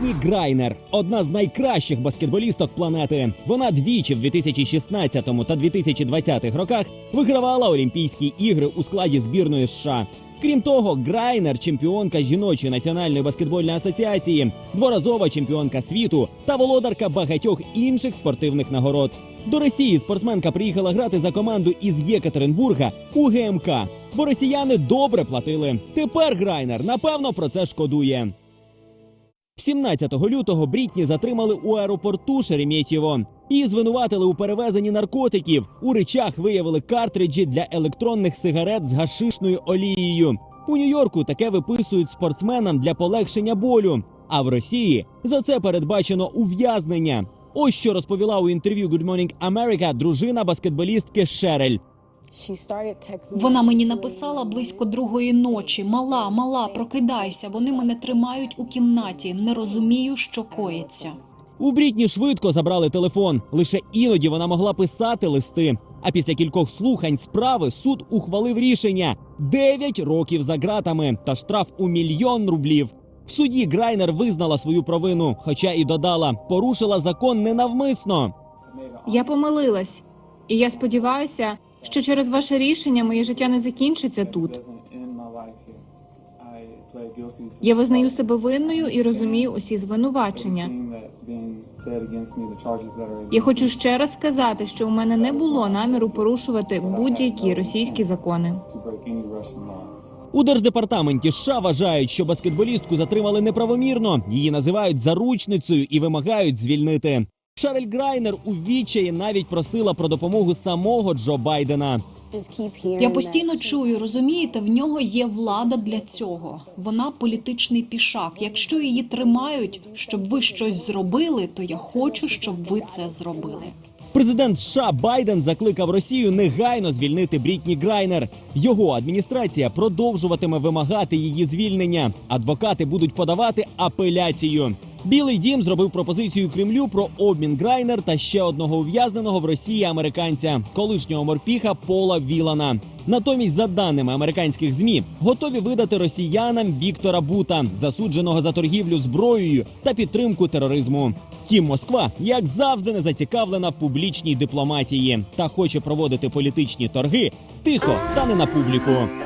Брітні Грайнер одна з найкращих баскетболісток планети. Вона двічі в 2016 та 2020 роках вигравала Олімпійські ігри у складі збірної США. Крім того, Грайнер чемпіонка жіночої національної баскетбольної асоціації, дворазова чемпіонка світу та володарка багатьох інших спортивних нагород. До Росії спортсменка приїхала грати за команду із Єкатеринбурга у ГМК, бо росіяни добре платили. Тепер Грайнер напевно про це шкодує. 17 лютого Брітні затримали у аеропорту Шереметьєво. Її звинуватили у перевезенні наркотиків. У речах виявили картриджі для електронних сигарет з гашишною олією. У Нью-Йорку таке виписують спортсменам для полегшення болю. А в Росії за це передбачено ув'язнення. Ось що розповіла у інтерв'ю Good Morning America дружина баскетболістки Шерель. Вона мені написала близько другої ночі: Мала, мала, прокидайся. Вони мене тримають у кімнаті. Не розумію, що коїться. У Брітні швидко забрали телефон. Лише іноді вона могла писати листи. А після кількох слухань справи суд ухвалив рішення: 9 років за ґратами та штраф у мільйон рублів. В суді Грайнер визнала свою провину, хоча і додала, порушила закон ненавмисно. Я помилилась, і я сподіваюся, що через ваше рішення моє життя не закінчиться тут. Я визнаю себе винною і розумію усі звинувачення. Я хочу ще раз сказати, що у мене не було наміру порушувати будь-які російські закони. У держдепартаменті США вважають, що баскетболістку затримали неправомірно. Її називають заручницею і вимагають звільнити. Шарль Грайнер у відчаї навіть просила про допомогу самого Джо Байдена. Я постійно чую, розумієте, в нього є влада для цього. Вона політичний пішак. Якщо її тримають, щоб ви щось зробили, то я хочу, щоб ви це зробили. Президент США Байден закликав Росію негайно звільнити Брітні Грайнер. Його адміністрація продовжуватиме вимагати її звільнення. Адвокати будуть подавати апеляцію. Білий дім зробив пропозицію Кремлю про обмін Грайнер та ще одного ув'язненого в Росії американця, колишнього морпіха Пола Вілана. Натомість, за даними американських змі, готові видати росіянам Віктора Бута, засудженого за торгівлю зброєю та підтримку тероризму. Втім, Москва, як завжди, не зацікавлена в публічній дипломатії та хоче проводити політичні торги тихо та не на публіку.